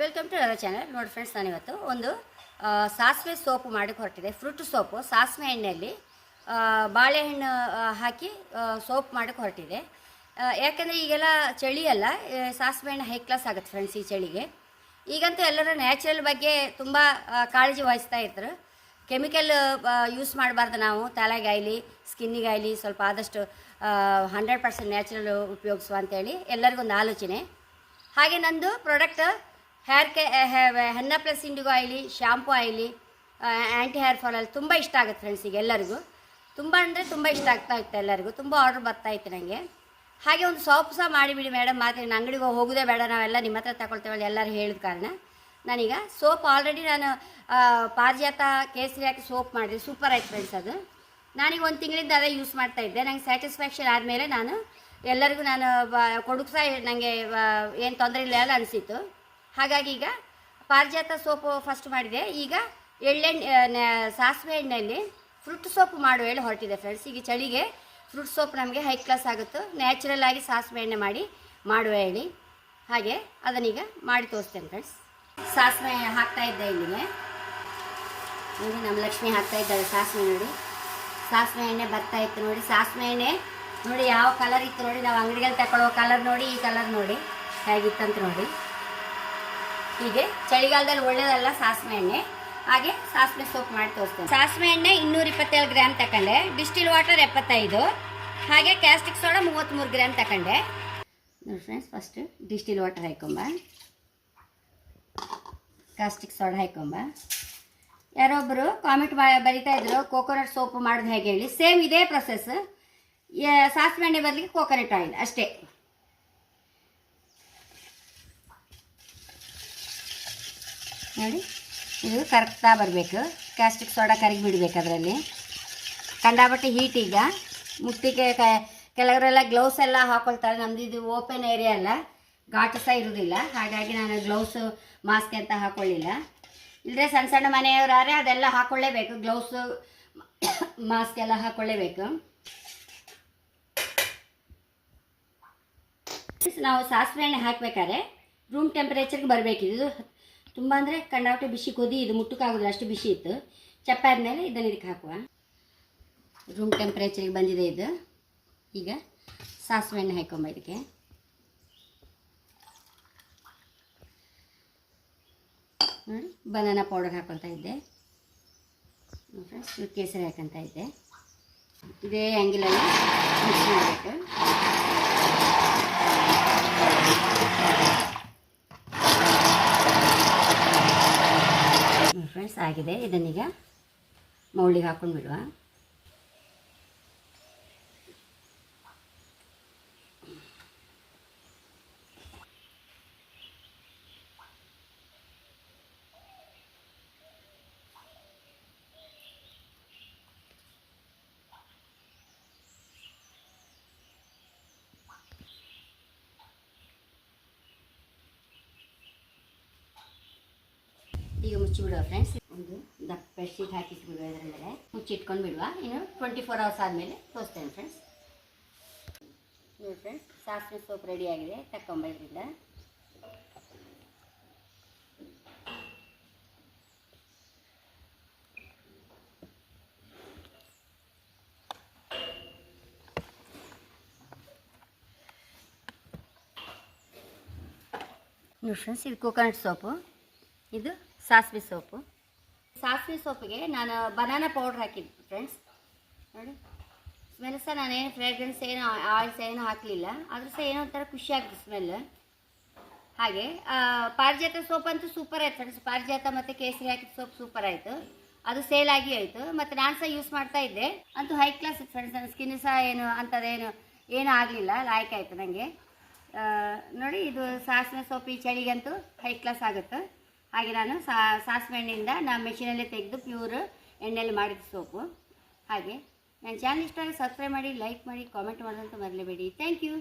Welcome to ನನ್ನ channel ನೋಡಿ friends ನಾನಿವತ್ತು ಒಂದು ಸಾಸಿವೆ ಸೋಪು ಮಾಡಿ ಹೊರಟಿದೆ. Fruit soap. ಸಾಸಿವೆ ಎಣ್ಣೆಯಲ್ಲಿ ಬಾಳೆಹಣ್ಣು ಹಾಕಿ ಸೋಪ್ ಮಾಡೋಕ್ಕೆ ಹೊರಟಿದೆ. ಯಾಕಂದರೆ ಈಗೆಲ್ಲ ಚಳಿ ಅಲ್ಲ ಸಾಸಿವೆ ಎಣ್ಣೆ ಹೈ ಕ್ಲಾಸ್ ಆಗುತ್ತೆ ಫ್ರೆಂಡ್ಸ್ ಈ ಚಳಿಗೆ. ಈಗಂತೂ ಎಲ್ಲರೂ ನ್ಯಾಚುರಲ್ ಬಗ್ಗೆ ತುಂಬ ಕಾಳಜಿ ವಹಿಸ್ತಾ ಇರ್ತಾರೆ ಕೆಮಿಕಲ್ ಯೂಸ್ ಮಾಡಬಾರ್ದು ನಾವು. ತಲೆಗಾಯ್ಲಿ ಸ್ಕಿನ್ನಿಗಾಯ್ಲಿ ಸ್ವಲ್ಪ ಆದಷ್ಟು ಹಂಡ್ರೆಡ್ ಪರ್ಸೆಂಟ್ ನ್ಯಾಚುರಲ್ ಉಪಯೋಗಿಸುವ ಅಂತೇಳಿ ಎಲ್ಲರಿಗೊಂದು ಆಲೋಚನೆ. ಹಾಗೆ ನಂದು product hair K henna plus indigo oily shampoo oily anti hair fall ಅಲ್ಲಿ ತುಂಬ ಇಷ್ಟ ಆಗುತ್ತೆ ಫ್ರೆಂಡ್ಸಿಗೆ ಎಲ್ಲರಿಗೂ. ತುಂಬ ಅಂದರೆ ತುಂಬ ಇಷ್ಟ ಆಗ್ತಾ ಇತ್ತು ಎಲ್ಲರಿಗೂ. ತುಂಬ ಆರ್ಡ್ರ್ ಬರ್ತಾ ಇತ್ತು ನನಗೆ ಹಾಗೆ ಒಂದು ಸೋಪ್ ಸಹ ಮಾಡಿಬಿಡಿ ಮೇಡಮ್ ಮಾತ್ರ ಅಂಗಡಿಗೆ ಹೋಗೋದೇ ಬೇಡ, ನಾವೆಲ್ಲ ನಿಮ್ಮ ಹತ್ರ ತಗೊಳ್ತೇವಲ್ಲ ಎಲ್ಲರೂ ಹೇಳಿದ ಕಾರಣ ನಾನೀಗ ಸೋಪ್ ಆಲ್ರೆಡಿ ನಾನು ಪಾರ್ಜಾತ ಕೇಸರಿ ಹಾಕಿ ಸೋಪ್ ಮಾಡಿದೆ. ಸೂಪರ್ ಆಯ್ತು ಫ್ರೆಂಡ್ಸ್ ಅದು. ನಾನೀಗ ಒಂದು ತಿಂಗಳಿಂದ ಅದೇ ಯೂಸ್ ಮಾಡ್ತಾ ಇದ್ದೆ. ನಂಗೆ ಸ್ಯಾಟಿಸ್ಫ್ಯಾಕ್ಷನ್ ಆದಮೇಲೆ ನಾನು ಎಲ್ಲರಿಗೂ ನಾನು ಕೊಡುಕ್ಸ ನನಗೆ ಏನು ತೊಂದರೆ ಇಲ್ಲ ಅನಿಸಿತ್ತು. ಹಾಗಾಗಿ ಈಗ ಪಾರಿಜಾತ ಸೋಪು ಫಸ್ಟ್ ಮಾಡಿದೆ. ಈಗ ಎಳ್ಳೆಣ್ಣೆ ಸಾಸಿವೆ ಎಣ್ಣೆಯಲ್ಲಿ ಫ್ರೂಟ್ ಸೋಪ್ ಮಾಡುವ ಹೇಳಿ ಹೊರಟಿದೆ ಫ್ರೆಂಡ್ಸ್ ಈಗ ಚಳಿಗೆ ಫ್ರೂಟ್ ಸೋಪ್ ನಮಗೆ ಹೈ ಕ್ಲಾಸ್ ಆಗುತ್ತೆ. ನ್ಯಾಚುರಲ್ ಆಗಿ ಸಾಸಿವೆ ಎಣ್ಣೆ ಮಾಡಿ ಮಾಡುವ ಹೇಳಿ ಹಾಗೆ ಅದನ್ನೀಗ ಮಾಡಿ ತೋರಿಸ್ತೇನೆ ಫ್ರೆಂಡ್ಸ್ ಸಾಸಿವೆ ಹಾಕ್ತಾ ಇದ್ದೆ ಇಲ್ಲಿಗೆ. ನೋಡಿ, ನಮ್ಮ ಲಕ್ಷ್ಮಿ ಹಾಕ್ತಾ ಇದ್ದಾಳೆ ಸಾಸಿವೆ ನೋಡಿ. ಸಾಸಿವೆ ಎಣ್ಣೆ ಬರ್ತಾ ಇತ್ತು ನೋಡಿ. ಸಾಸಿವೆ ಎಣ್ಣೆ ನೋಡಿ, ಯಾವ ಕಲರ್ ಇತ್ತು ನೋಡಿ. ನಾವು ಅಂಗಡಿಗಳಲ್ಲಿ ತಗೊಳ್ಳೋ ಕಲರ್ ನೋಡಿ, ಈ ಕಲರ್ ನೋಡಿ. ಹೇಗಿತ್ತಂತ ನೋಡಿ. ಹೀಗೆ ಚಳಿಗಾಲದಲ್ಲಿ ಒಳ್ಳೇದಲ್ಲ ಸಾಸಿವೆ ಎಣ್ಣೆ. ಹಾಗೆ ಸಾಸಿವೆ ಸೋಪ್ ಮಾಡಿ ತೋರಿಸ್ತೇನೆ. ಸಾಸಿವೆ ಎಣ್ಣೆ ಇನ್ನೂರ ಇಪ್ಪತ್ತೇಳು ಗ್ರಾಮ್ ತಗೊಂಡೆ ಡಿಸ್ಟಿಲ್ ವಾಟರ್ ಎಪ್ಪತ್ತೈದು. ಹಾಗೆ ಕ್ಯಾಸ್ಟಿಕ್ ಸೋಡಾ ಮೂವತ್ತ್ಮೂರು ಗ್ರಾಮ್ ತಗೊಂಡೆ ನೋಡಿ ಫ್ರೆಂಡ್ಸ್ ಫಸ್ಟ್ ಡಿಸ್ಟಿಲ್ ವಾಟರ್ ಹಾಕೊಂಬ ಕ್ಯಾಸ್ಟಿಕ್ ಸೋಡಾ ಹಾಕೊಂಬ ಯಾರೊಬ್ಬರು ಕಾಮೆಂಟ್ ಬರಿತಾ ಇದ್ರು ಕೋಕೋನಟ್ ಸೋಪ್ ಮಾಡೋದು ಹೇಗೆ ಹೇಳಿ. ಸೇಮ್ ಇದೇ ಪ್ರೊಸೆಸ್ ಸಾಸಿವೆ ಎಣ್ಣೆ ಬದಲಿಗೆ ಕೋಕೋನಟ್ ಆಯಿಲ್ ಅಷ್ಟೇ. ನೋಡಿ, ಇದು ಕರಗ್ತಾ ಬರಬೇಕು. ಕ್ಯಾಸ್ಟಿಕ್ ಸೋಡಾ ಕರಗಿ ಬಿಡಬೇಕು ಅದರಲ್ಲಿ ಕಂಡಾಬಟ್ಟೆ ಹೀಟ್ ಈಗ. ಮುಟ್ಟಿಗೆ ಕೆಲವರೆಲ್ಲ ಗ್ಲೌಸ್ ಎಲ್ಲ ಹಾಕೊಳ್ತಾರೆ. ನಮ್ದು ಇದು ಓಪನ್ ಏರಿಯಾ ಅಲ್ಲ. ಘಾಟು ಸಹ ಇರೋದಿಲ್ಲ. ಹಾಗಾಗಿ ನಾನು ಗ್ಲೌಸು ಮಾಸ್ಕ್ ಅಂತ ಹಾಕೊಳ್ಳಿಲ್ಲ. ಇಲ್ಲದೆ ಸಣ್ಣ ಸಣ್ಣ ಮನೆಯವರಾದ್ರೆ ಅದೆಲ್ಲ ಹಾಕೊಳ್ಳೇಬೇಕು. ಗ್ಲೌಸು ಮಾಸ್ಕ್ ಎಲ್ಲ ಹಾಕೊಳ್ಳೇಬೇಕು. ನಾವು ಸಾಸಿವೆ ಎಣ್ಣೆ ಹಾಕಬೇಕಾದ್ರೆ ರೂಮ್ ಟೆಂಪ್ರೇಚರ್ಗೆ ಬರಬೇಕು ಇದು ತುಂಬ ಅಂದರೆ ಕಂಡಾಪಟ್ಟೆ ಬಿಸಿ ಕುದಿ, ಇದು ಮುಟ್ಟಕ್ಕಾಗೋದಿಲ್ಲ, ಅಷ್ಟು ಬಿಸಿ ಇತ್ತು. ಆದಮೇಲೆ ಇದನ್ನು ಇದಕ್ಕೆ ಹಾಕುವ. ರೂಮ್ ಟೆಂಪ್ರೇಚರಿಗೆ ಬಂದಿದೆ ಇದು. ಈಗ ಸಾಸಿವೆ ಎಣ್ಣೆ ಹಾಕೊಂಬ ಇದಕ್ಕೆ. ನೋಡಿ ಬನಾನಾ ಪೌಡರ್ ಹಾಕೊತ ಇದ್ದೆ. ಫ್ರೆಂಡ್ಸ್ ಕೇಸರಿ ಹಾಕೊತ ಇದ್ದೆ. ಇದೇ ಆ್ಯಂಗಿಲಲ್ಲಿ ಮಿಕ್ಸ್ ಮಾಡಬೇಕು. ಆಗಿದೆ ಇದನ್ನೀಗ ಮೌಳಿಗೆ ಹಾಕೊಂಡು ಬಿಡುವ ಈಗ ಮುಚ್ಚಿಬಿಡುವ ಫ್ರೆಂಡ್ಸ್ ಒಂದು ದಪ್ಪ ಬೆಡ್ಶೀಟ್ ಹಾಕಿಟ್ಬಿಡುವ ಮೇಲೆ ಮುಚ್ಚಿಟ್ಕೊಂಡು ಬಿಡುವ. ಇನ್ನು ಟ್ವೆಂಟಿ ಫೋರ್ ಅವರ್ಸ್ ಆದಮೇಲೆ ತೋರಿಸ್ತೇನೆ ಫ್ರೆಂಡ್ಸ್ ನೋಡಿ ಫ್ರೆಂಡ್ಸ್ ಸಾಸಿವೆ ಸೋಪ್ ರೆಡಿ ಆಗಿದೆ ತಕ್ಕೊಂಬ ಇದರಿಂದ. ನೋಡಿ ಫ್ರೆಂಡ್ಸ್ ಇದು ಕೋಕೋನಟ್ ಸೋಪು ಇದು ಸಾಸಿವೆ ಸೋಪು. ಸಾಸಿವೆ ಸೋಪಿಗೆ ನಾನು ಬನಾನಾ ಪೌಡ್ರ್ ಹಾಕಿದ್ದೆ ಫ್ರೆಂಡ್ಸ್ ನೋಡಿ. ಸ್ಮೆಲ್ ಸಹ ನಾನೇನು ಫ್ರೇಗ್ರೆನ್ಸ್ ಏನು ಆಯಿಲ್ಸ್ ಏನು ಹಾಕಲಿಲ್ಲ. ಆದರೂ ಸಹ ಏನೋ ಒಂಥರ ಖುಷಿ ಸ್ಮೆಲ್ ಹಾಗೆ ಪಾರಿಜಾತ ಸೋಪ್ ಅಂತೂ ಸೂಪರ್ ಆಯಿತು ಫ್ರೆಂಡ್ಸ್ ಪಾರಿಜಾತ ಮತ್ತು ಕೇಸರಿ ಹಾಕಿದ ಸೋಪ್ ಸೂಪರ್ ಆಯಿತು. ಅದು ಸೇಲ್ ಆಗಿ ಆಯಿತು ಮತ್ತು ನಾನು ಸಹ ಯೂಸ್ ಮಾಡ್ತಾ ಇದ್ದೆ. ಅಂತೂ ಹೈ ಕ್ಲಾಸ್ ಇತ್ತು ಫ್ರೆಂಡ್ಸ್ ನನ್ನ ಸ್ಕಿನ್ ಸಹ ಏನು, ಅಂಥದ್ದೇನು, ಏನೂ ಆಗಲಿಲ್ಲ. ಲಾಯ್ಕ್ ಆಯಿತು ನನಗೆ ನೋಡಿ, ಇದು ಸಾಸಿವೆ ಸೋಪ್ ಈ ಚಳಿಗಂತೂ ಹೈ ಕ್ಲಾಸ್ ಆಗುತ್ತೆ. ಹಾಗೆ ನಾನು ಸಾಸಿವೆ ಎಣ್ಣೆಯಿಂದ ನಾನು ಮೆಷಿನಲ್ಲೇ ತೆಗೆದು ಪ್ಯೂರ್ ಎಣ್ಣೆಯಲ್ಲಿ ಮಾಡಿದ ಸೋಪು. ಹಾಗೆ. ನನ್ನ ಚಾನಲ್ ಇಷ್ಟ ಸಬ್ಸ್ಕ್ರೈಬ್ ಮಾಡಿ ಲೈಕ್ ಮಾಡಿ ಕಾಮೆಂಟ್ ಮಾಡೋದಂತ ಮರಲೇಬೇಡಿ. Thank you